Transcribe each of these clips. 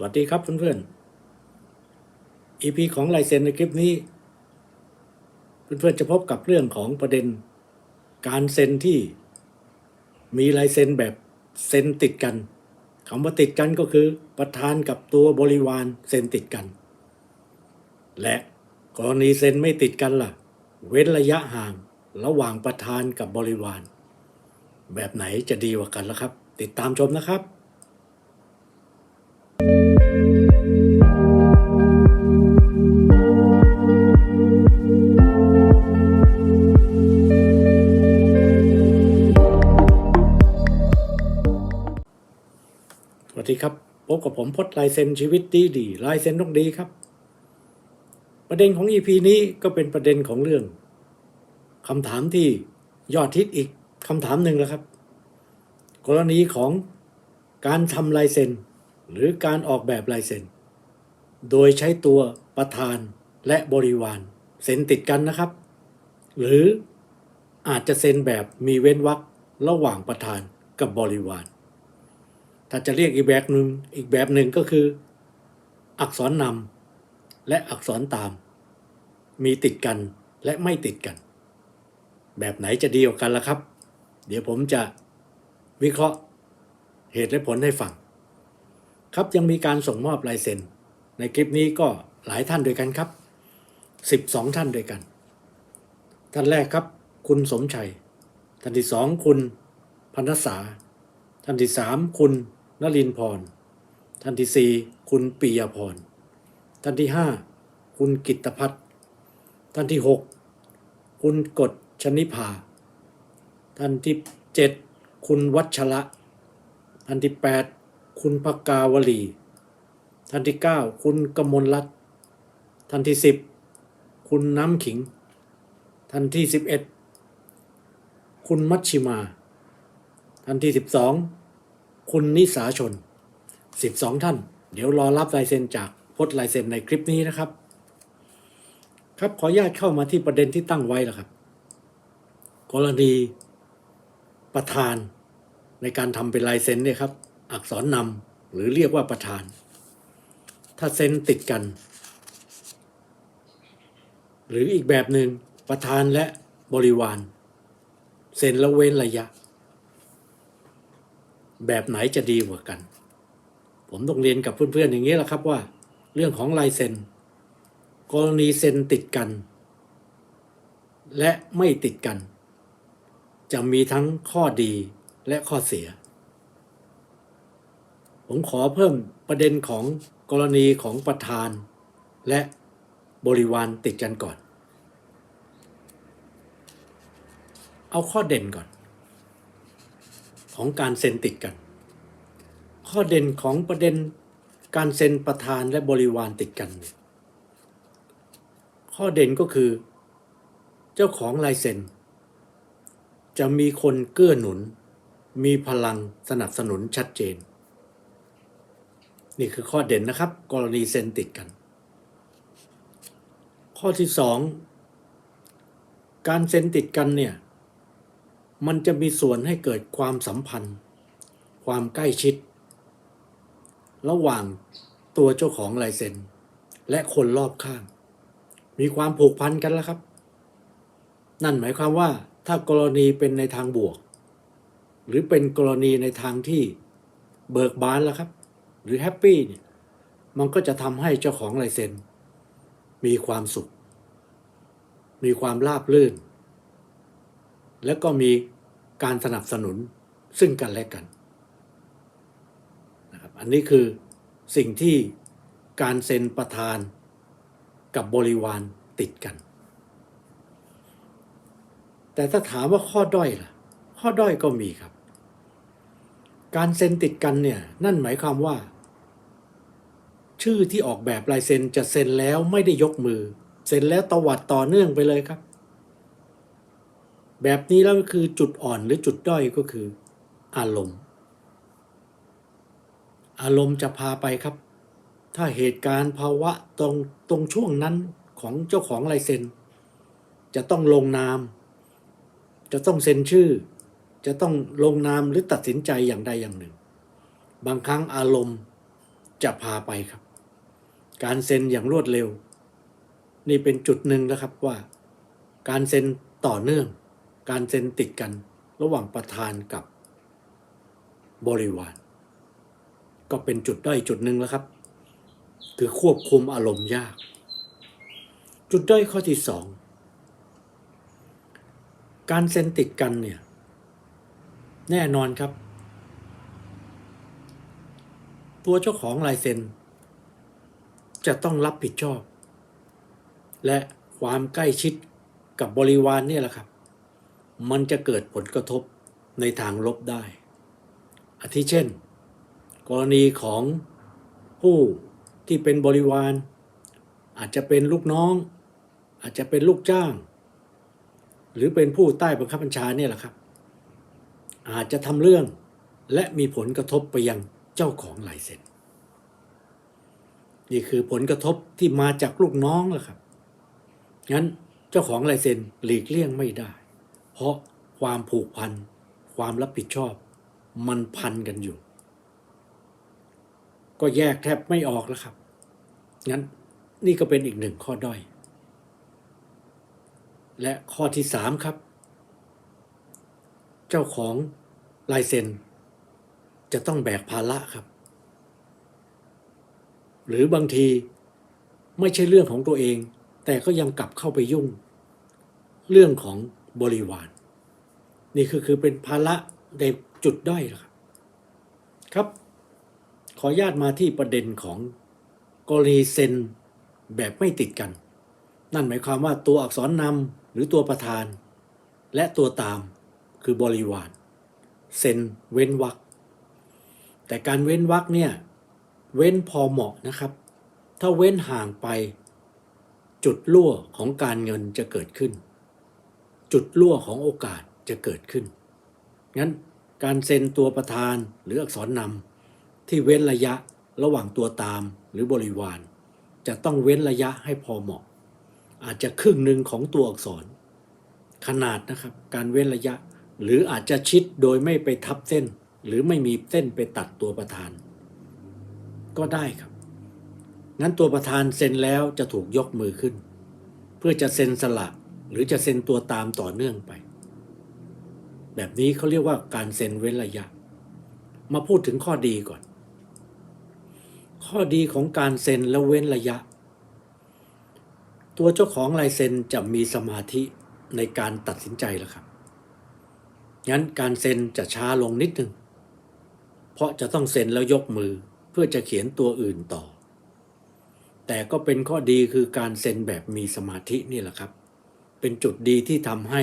สวัสดีครับเพื่อนๆ EP ของลายเซ็นในคลิปนี้ เพื่อนๆจะพบกับเรื่องของประเด็น การเซ็นที่มีลายเซ็นแบบเซ็นติดกันคำว่าติดกันก็คือประธานกับตัวบริวารเซ็นติดกัน และกรณีเซ็นไม่ติดกันล่ะ เว้นระยะห่างระหว่างประธานกับบริวาร แบบไหนจะดีกว่ากันล่ะครับ ติดตามชมนะครับ พบกับผมพจน์ลายเซ็นชีวิตดีดีลายเซ็นต้องดีครับ ประเด็นของ EP นี้ก็เป็นประเด็นของเรื่องคำถามที่ยอดฮิตอีกคำถามหนึ่งแล้วครับ กรณีของการทำลายเซ็นหรือการออกแบบลายเซ็นโดยใช้ตัวประธานและบริวารเซ็นติดกันนะครับ หรืออาจจะเซ็นแบบมีเว้นวรรคระหว่างประธานกับบริวาร ถ้าจะเรียกอีกแบบหนึ่งอีกแบบหนึ่งก็คือ อักษรนำและอักษรตาม มีติดกันและไม่ติดกัน แบบไหนจะดีกว่ากันล่ะครับ เดี๋ยวผมจะวิเคราะห์เหตุและผลให้ฟัง ครับยังมีการส่งมอบลายเซ็นในคลิปนี้ก็หลายท่านด้วยกันครับ 12 ท่านด้วยกัน ท่านแรกครับ คุณสมชัย ท่านที่สองคุณพันษาท่านที่สามคุณ นลินพร ท่านที่สี่คุณปิยพร ท่านที่ห้าคุณกิตพัฒน์ท่านที่หกคุณกฎชนิภา ท่านที่เจ็ดคุณวัชระ ท่านที่แปดคุณพกาวลี ท่านที่เก้าคุณกมลรัตน์ท่านที่สิบคุณน้ำขิง ท่านที่สิบเอ็ดคุณมัชชิมา ท่านที่12 คุณนิสาชน 12 ท่าน เดี๋ยวรอรับลายเซ็นจากพจน์ลายเซ็นในคลิปนี้นะครับ ครับขออนุญาตเข้ามาที่ประเด็นที่ตั้งไว้แล้วครับ กรณีประธานในการทำเป็นลายเซ็นเนี่ยครับ อักษรนำหรือเรียกว่าประธาน ถ้าเซ็นติดกัน หรืออีกแบบหนึ่งประธานและบริวาร เซ็นล้วเว้นระยะ แบบไหนจะดีกว่ากัน ผมต้องเรียนกับเพื่อนๆอย่างนี้แหละครับว่า เรื่องของลายเซ็นกรณีเซ็นติดกัน และไม่ติดกัน จะมีทั้งข้อดีและข้อเสีย ผมขอเพิ่มประเด็นของกรณีของประธาน และบริวารติดกันก่อน เอาข้อเด่นก่อน ของการเซ็นติดกัน ข้อเด่นของประเด็นการเซ็นประธานและบริวารติดกัน ข้อเด่นก็คือ เจ้าของลายเซ็น จะมีคนเกื้อหนุน มีพลังสนับสนุนชัดเจน นี่คือข้อเด่นนะครับ กรณีเซ็นติดกัน ข้อที่สองการเซ็นติดกันเนี่ย มันจะมีส่วนให้เกิดความสัมพันธ์ ความใกล้ชิด ระหว่างตัวเจ้าของลายเซ็น และคนรอบข้าง มีความผูกพันกันแล้วครับ นั่นหมายความว่าถ้ากรณีเป็นในทางบวก หรือเป็นกรณีในทางที่เบิกบานแล้วครับ หรือแฮปปี้เนี่ยมันก็จะทำให้เจ้าของลายเซ็น มีความสุข มีความราบรื่น แล้วก็มีการสนับสนุนซึ่งกันและกันนะครับอันนี้คือสิ่งที่การเซ็นประธานกับบริวารติดกัน แต่ถ้าถามว่าข้อด้อยล่ะ ข้อด้อยก็มีครับ การเซ็นติดกันเนี่ยนั่นหมายความว่า ชื่อที่ออกแบบลายเซ็นจะเซ็นแล้วไม่ได้ยกมือ เซ็นแล้วตวัดต่อเนื่องไปเลยครับ แบบนี้แล้วก็คือจุดอ่อนหรือจุดด้อยก็คือ อารมณ์ อารมณ์จะพาไปครับ ถ้าเหตุการณ์ภาวะตรงตรงช่วงนั้นของเจ้าของลายเซ็น จะต้องลงนาม จะต้องเซ็นชื่อ จะต้องลงนามหรือตัดสินใจอย่างใดอย่างหนึ่ง บางครั้งอารมณ์จะพาไปครับ การเซ็นอย่างรวดเร็ว นี่เป็นจุดหนึ่งนะครับว่า การเซ็นต่อเนื่อง การเซ็นติดกันระหว่างประธานกับบริวาร ก็เป็นจุดด้อยจุดหนึ่งแล้วครับ คือควบคุมอารมณ์ยาก จุดด้อยข้อที่สองการเซ็นติดกันเนี่ย แน่นอนครับ ตัวเจ้าของลายเซ็น จะต้องรับผิดชอบ และความใกล้ชิดกับบริวารเนี่ยแหละครับ มันจะเกิดผลกระทบในทางลบได้ อาทิเช่น กรณีของผู้ที่เป็นบริวาร อาจจะเป็นลูกน้อง อาจจะเป็นลูกจ้าง หรือเป็นผู้ใต้บังคับบัญชาเนี่ยแหละครับ อาจจะทำเรื่องและมีผลกระทบไปยังเจ้าของลายเซ็นนี่คือผลกระทบที่มาจากลูกน้องแหละครับ งั้นเจ้าของลายเซ็นหลีกเลี่ยงไม่ได้ เพราะความผูกพัน ความรับผิดชอบ มันพันกันอยู่ ก็แยกแทบไม่ออกแล้วครับ งั้นนี่ก็เป็นอีกหนึ่งข้อด้อย และข้อที่สามครับ เจ้าของลายเซ็นจะต้องแบกภาระครับ หรือบางทีไม่ใช่เรื่องของตัวเอง แต่ก็ยังกลับเข้าไปยุ่ง เรื่องของ บริวาร นี่คือคือเป็นภาระในจุดด้อยครับครับ ขออนุญาตมาที่ประเด็นของกรณีเซนแบบไม่ติดกัน นั่นหมายความว่าตัวอักษรนำหรือตัวประธาน และตัวตามคือบริวารเซนเว้นวรรคแต่การเว้นวรรคเนี่ยเว้นพอเหมาะนะครับ ถ้าเว้นห่างไปจุดรั่วของการเงินจะเกิดขึ้น จุดรั่วของโอกาสจะเกิดขึ้น งั้นการเซ็นตัวประธานหรืออักษรนำที่เว้นระยะระหว่างตัวตามหรือบริวาร จะต้องเว้นระยะให้พอเหมาะ อาจจะครึ่งหนึ่งของตัวอักษร ขนาดนะครับการเว้นระยะ หรืออาจจะชิดโดยไม่ไปทับเส้น หรือไม่มีเส้นไปตัดตัวประธาน ก็ได้ครับ งั้นตัวประธานเซ็นแล้วจะถูกยกมือขึ้น เพื่อจะเซ็นสละ หรือจะเซ็นตัวตามต่อเนื่องไป แบบนี้เขาเรียกว่าการเซ็นเว้นระยะ มาพูดถึงข้อดีก่อน ข้อดีของการเซ็นแล้วเว้นระยะ ตัวเจ้าของลายเซ็นจะมีสมาธิในการตัดสินใจแล้วครับ งั้นการเซ็นจะช้าลงนิดหนึ่งเพราะจะต้องเซ็นแล้วยกมือเพื่อจะเขียนตัวอื่นต่อ แต่ก็เป็นข้อดีคือการเซ็นแบบมีสมาธินี่แหละครับ เป็นจุดดีที่ทำให้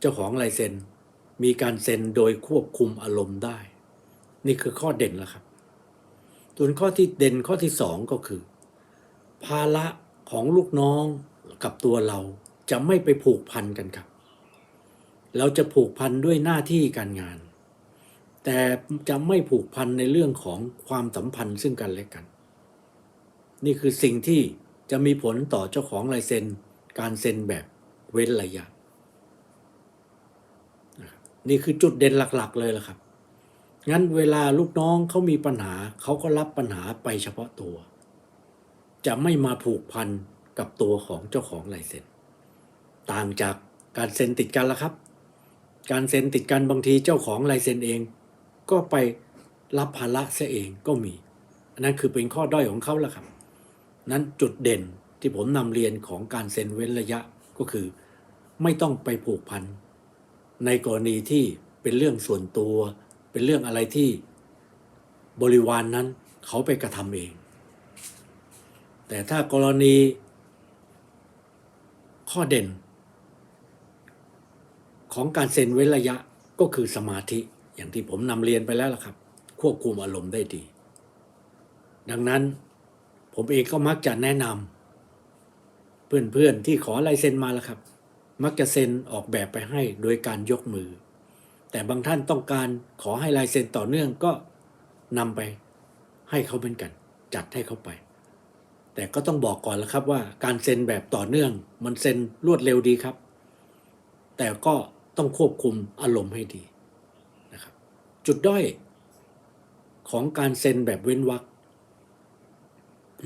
เจ้าของลายเซ็น มีการเซ็นโดยควบคุมอารมณ์ได้ นี่คือข้อเด่นแล้วครับส่วนข้อที่เด่นข้อที่สองก็คือ ภาระของลูกน้องกับตัวเราจะไม่ไปผูกพันกันครับ เราจะผูกพันด้วยหน้าที่การงาน แต่จะไม่ผูกพันในเรื่องของความสัมพันธ์ซึ่งกันและกัน นี่คือสิ่งที่จะมีผลต่อเจ้าของลายเซ็นการเซ็นแบบ เว้นระยะนี่คือจุดเด่นหลัก ๆ เลยล่ะครับ งั้นเวลาลูกน้องเขามีปัญหาเขาก็รับปัญหาไปเฉพาะตัว จะไม่มาผูกพันกับตัวของเจ้าของลายเซ็นต่างจากการเซ็นติดกันละครับ การเซ็นติดกันบางทีเจ้าของลายเซ็นเอง ก็ไปรับภาระเสียเองก็มี อันนั้นคือเป็นข้อด้อยของเขาละครับ นั้นจุดเด่นที่ผมนำเรียนของการเซ็นเว้นระยะ ก็คือ ไม่ต้องไปผูกพันในกรณีที่เป็นเรื่องส่วนตัว เป็นเรื่องอะไรที่บริวารนนั้นเขาไปกระทำเอง แต่ถ้ากรณีข้อเด่น ของการเซ็นเว้นระยะก็คือสมาธิอย่างที่ผมนำเรียนไปแล้วล่ะครับ ควบคุมอารมณ์ได้ดี ดังนั้นผมเองก็มักจะแนะนำ เพื่อนๆที่ขอลายเซ็นมาแล้วครับ มักจะเซ็นออกแบบไปให้โดยการยกมือ แต่บางท่านต้องการขอให้ลายเซ็นต่อเนื่องก็นำไปให้เขาเหมือนกัน จัดให้เขาไป แต่ก็ต้องบอกก่อนแล้วครับว่าการเซ็นแบบต่อเนื่อง มันเซ็นรวดเร็วดีครับ แต่ก็ต้องควบคุมอารมณ์ให้ดีนะครับ จุดด้อยของการเซ็นแบบเว้นวรรค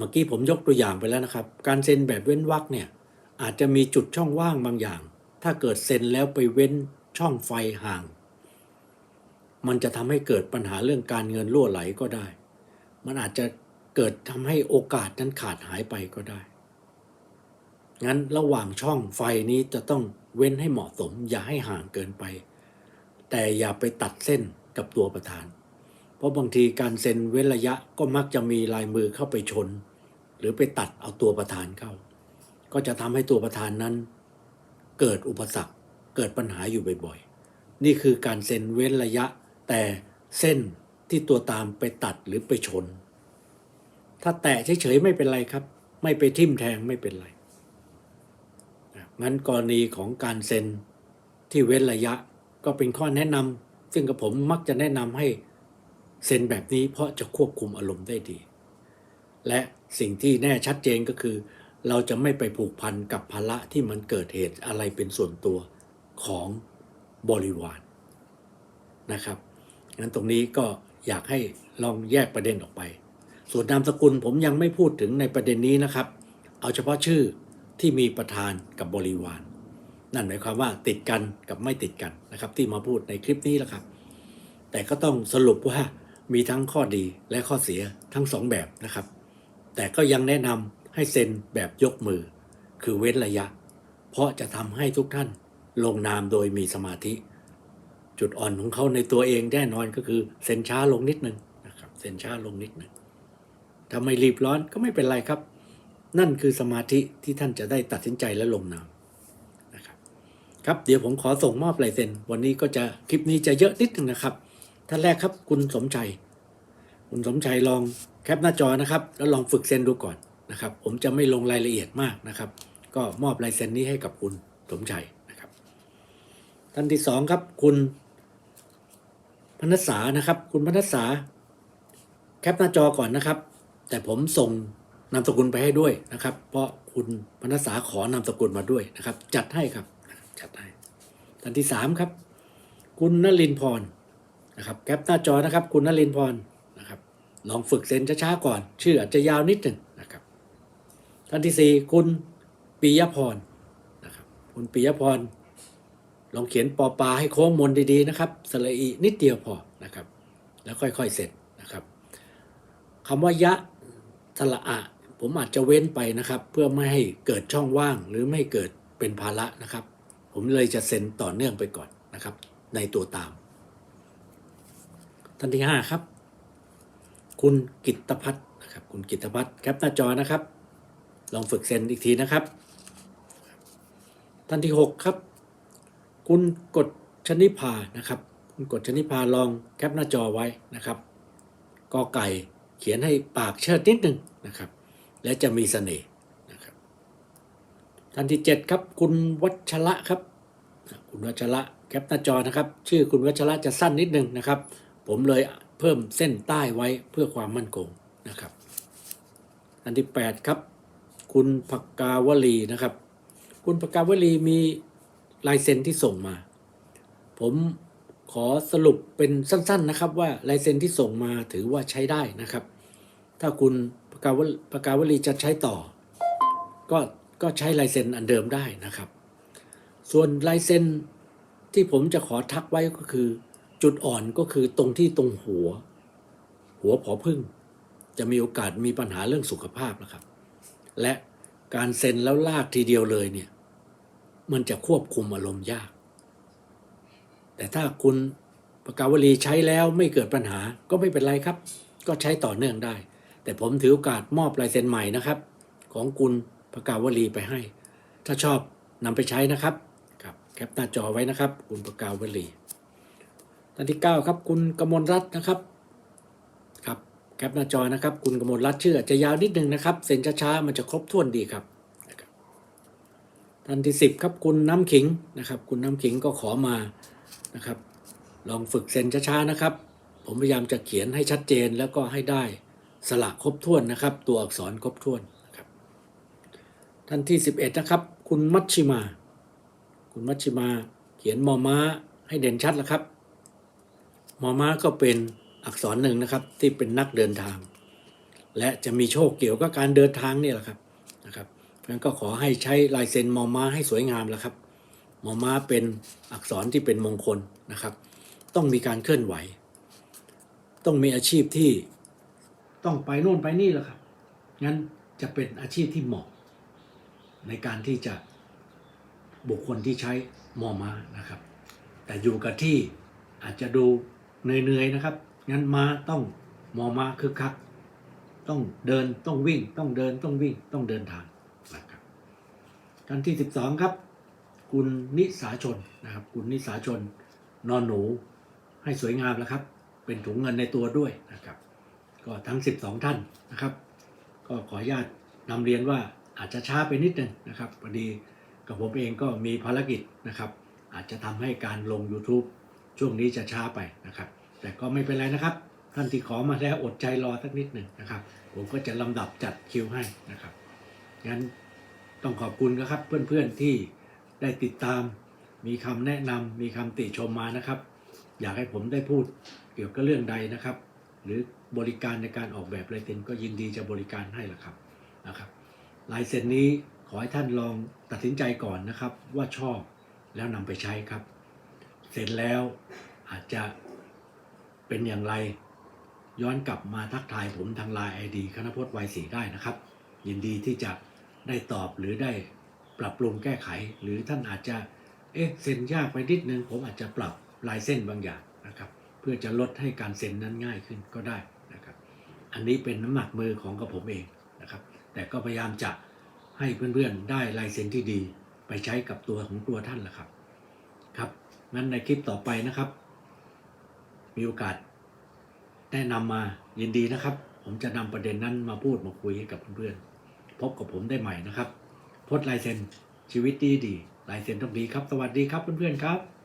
มื่อกี้ผมยกตัวอย่างไปแล้วนะครับ การเซ็นแบบเว้นวรรคเนี่ยอาจจะมีจุดช่องว่างบางอย่าง ถ้าเกิดเซ็นแล้วไปเว้นช่องไฟห่าง มันจะทำให้เกิดปัญหาเรื่องการเงินรั่วไหลก็ได้ มันอาจจะเกิดทำให้โอกาสนั้นขาดหายไปก็ได้ งั้นระหว่างช่องไฟนี้จะต้องเว้นให้เหมาะสม อย่าให้ห่างเกินไป แต่อย่าไปตัดเส้นกับตัวประธาน เพราะบางทีการเซ็นเว้นระยะก็มักจะมีลายมือเข้าไปชน หรือไปตัดเอาตัวประธานเข้า ก็จะทำให้ตัวประธานนั้น เกิดอุปสรรคเกิดปัญหาอยู่บ่อยๆ นี่คือการเซ็นเว้นระยะ แต่เส้นที่ตัวตามไปตัดหรือไปชน ถ้าแตะเฉยๆไม่เป็นไรครับ ไม่ไปทิ่มแทงไม่เป็นไรงั้นกรณีของการเซ็นที่เว้นระยะก็เป็นข้อแนะนำซึ่งกับผมมักจะแนะนำให้เซ็นแบบนี้เพราะจะควบคุมอารมณ์ได้ดี และ สิ่งที่แน่ชัดเจนก็คือ เราจะไม่ไปผูกพันกับภาระที่มันเกิดเหตุอะไรเป็นส่วนตัวของบริวารนะครับงั้นตรงนี้ก็อยากให้ลองแยกประเด็นออกไป ส่วนนามสกุลผมยังไม่พูดถึงในประเด็นนี้นะครับ เอาเฉพาะชื่อที่มีประธานกับบริวาร นั่นหมายความว่าติดกันกับไม่ติดกันนะครับ ที่มาพูดในคลิปนี้แหละครับ แต่ก็ต้องสรุปว่ามีทั้งข้อดีและข้อเสียทั้งสองแบบนะครับ แต่ก็ยังแนะนำให้เซ็นแบบยกมือ คือเว้นระยะ เพราะจะทำให้ทุกท่านลงนามโดยมีสมาธิ จุดอ่อนของเขาในตัวเองแน่นอนก็คือเซ็นช้าลงนิดนึงนะครับเซ็นช้าลงนิดนึงถ้าไม่รีบร้อนก็ไม่เป็นไรครับ นั่นคือสมาธิที่ท่านจะได้ตัดสินใจและลงนามนะครับครับเดี๋ยวผมขอส่งมอบลายเซ็นวันนี้ก็จะคลิปนี้จะเยอะนิดนึงนะครับท่านแรกครับคุณสมชัย คุณสมชัยลอง แคปหน้าจอนะครับแล้วลองฝึกเซ็นดูก่อนนะครับ ผมจะไม่ลงรายละเอียดมากนะครับ ก็มอบลายเซ็นนี้ให้กับคุณสมชัยนะครับ ท่านที่สองครับคุณพนัสสานะครับ คุณพนัสสาแคปหน้าจอก่อนนะครับ แต่ผมส่งนามสกุลไปให้ด้วยนะครับ เพราะคุณพนัสสาขอนามสกุลมาด้วยนะครับ จัดให้ครับจัดให้ท่านที่สามครับ คุณนลินพรนะครับ แคปหน้าจอนะครับ คุณนลินพร ลองฝึกเซ็นช้าๆก่อน ชื่ออาจจะยาวนิดหนึ่งนะครับท่านที่สี่คุณปิยพรนะครับคุณปิยพร ลองเขียนปอปลาให้โค้งมนดีๆนะครับสระอีนิดเดียวพอนะครับ แล้วค่อยๆเสร็จนะครับคำว่ายะสระอะผมอาจจะเว้นไปนะครับ เพื่อไม่ให้เกิดช่องว่างหรือไม่เกิดเป็นภาระนะครับ ผมเลยจะเซ็นต่อเนื่องไปก่อนนะครับ ในตัวตามท่านที่ห้าครับ คุณกิตพัฒน์นะครับ คุณกิตพัฒน์แคปหน้าจอนะครับ ลองฝึกเซ็นอีกทีนะครับ ท่านที่หกครับ คุณกดชนิพานะครับ คุณกดชนิพาลองแคปหน้าจอไว้นะครับกอไก่เขียนให้ปากเชิดนิดหนึ่งนะครับ และจะมีเสน่ห์นะครับ ท่านที่เจ็ดครับคุณวัชระครับคุณวัชระแคปหน้าจอนะครับ ชื่อคุณวัชระจะสั้นนิดหนึ่งนะครับ ผมเลย เพิ่มเส้นใต้ไว้เพื่อความมั่นคงนะครับ อันที่ 8 ครับ คุณภกกาวลีนะครับ คุณภกกาวลีมีลายเซ็นที่ส่งมา ผมขอสรุปเป็นสั้น ๆนะครับ ว่าลายเซ็นที่ส่งมาถือว่าใช้ได้นะครับ ถ้าคุณภกาวภกาวลีจะใช้ต่อ ก็ก็ใช้ลายเซ็นอันเดิมได้นะครับ ส่วนลายเซ็นที่ผมจะขอทักไว้ก็คือ จุดอ่อนก็คือตรงที่ตรงหัว หัวผอพึ่ง จะมีโอกาสมีปัญหาเรื่องสุขภาพนะครับ และการเซ็นแล้วลากทีเดียวเลยเนี่ย มันจะควบคุมอารมณ์ยาก แต่ถ้าคุณปากกาวลีใช้แล้วไม่เกิดปัญหาก็ไม่เป็นไรครับ ก็ใช้ต่อเนื่องได้ แต่ผมถือโอกาสมอบลายเซ็นใหม่นะครับ ของคุณปากกาวลีไปให้ ถ้าชอบนำไปใช้นะครับครับแคปหน้าจอไว้นะครับ คุณปากกาวลี ท่านที่ 9 ครับ คุณกมลรัตน์นะครับครับแคปหน้าจอนะครับ คุณกมลรัตน์ชื่ออาจจะยาวนิดนึงนะครับเซ็นช้าๆมันจะครบถ้วนดีครับท่านที่ 10 ครับคุณน้ำขิงนะครับ คุณน้ำขิงก็ขอมานะครับ ลองฝึกเซ็นช้าๆนะครับ ผมพยายามจะเขียนให้ชัดเจนแล้วก็ให้ได้สระครบถ้วนนะครับ ตัวอักษรครบถ้วนนะครับท่านที่ 11 นะครับ คุณมัชชิมา คุณมัชชิมา เขียนมอม้าให้เด่นชัดแล้วครับ มอม้าก็เป็นอักษรหนึ่งนะครับ ที่เป็นนักเดินทาง และจะมีโชคเกี่ยวกับการเดินทางนี่แหละครับนะครับเพราะฉะนั้นก็ขอให้ใช้ลายเซ็นมอม้าให้สวยงามแล้วครับมอม้าเป็นอักษรที่เป็นมงคลนะครับ ต้องมีการเคลื่อนไหว ต้องมีอาชีพที่ต้องไปโน่นไปนี่แหละครับงั้นจะเป็นอาชีพที่เหมาะ ในการที่จะบุคคลที่ใช้มอม้านะครับ แต่อยู่กับที่อาจจะดู เหนื่อยๆนะครับ งั้นม้าต้องมอม้าคึกคัก ต้องเดินต้องวิ่ง ต้องเดินต้องวิ่งต้องเดินทางนะครับท่านที่ 12 ครับ คุณนิสาชนนะครับ คุณนิสาชน นอนหนูให้สวยงามแล้วครับ เป็นถุงเงินในตัวด้วยนะครับ ก็ทั้ง 12 ท่านนะครับ ก็ขออนุญาตนำเรียนว่าอาจจะช้าไปนิดนึงนะครับพอดีกับผมเองก็มีภารกิจนะครับ อาจจะทำให้การลง YouTube ช่วงนี้จะช้าไปนะครับ แต่ก็ไม่เป็นไรนะครับ ท่านที่ขอมาแล้วอดใจรอสักนิดหนึ่งนะครับ ผมก็จะลำดับจัดคิวให้นะครับงั้นต้องขอบคุณนะครับเพื่อนๆที่ได้ติดตาม มีคำแนะนำมีคำติชมมานะครับ อยากให้ผมได้พูดเกี่ยวกับเรื่องใดนะครับ หรือบริการในการออกแบบลายเซ็นก็ยินดีจะบริการให้ละครับนะครับลายเซ็นนี้ขอให้ท่านลองตัดสินใจก่อนนะครับ ว่าชอบแล้วนำไปใช้ครับ เสร็จแล้วอาจจะเป็นอย่างไรย้อนกลับมาทักทายผมทางไลน์ไอดีคณพจน์วัยศรีได้นะครับ ยินดีที่จะได้ตอบหรือได้ปรับปรุงแก้ไข หรือท่านอาจจะเอ๊ะเซ็นยากไปนิดนึง ผมอาจจะปรับลายเส้นบางอย่างนะครับ เพื่อจะลดให้การเซ็นนั้นง่ายขึ้นก็ได้นะครับ อันนี้เป็นน้ำหนักมือของกับผมเองนะครับ แต่ก็พยายามจะให้เพื่อนๆได้ลายเซ็นที่ดี ไปใช้กับตัวของตัวท่านละครับครับ งั้นในคลิปต่อไปนะครับ มีโอกาสแนะนำมายินดีนะครับ ผมจะนำประเด็นนั้นมาพูดมาคุยกับเพื่อนๆพบกับผมได้ใหม่นะครับพดลายเซ็นชีวิตดีดีลายเซ็นต้องดีครับ สวัสดีครับเพื่อนๆครับ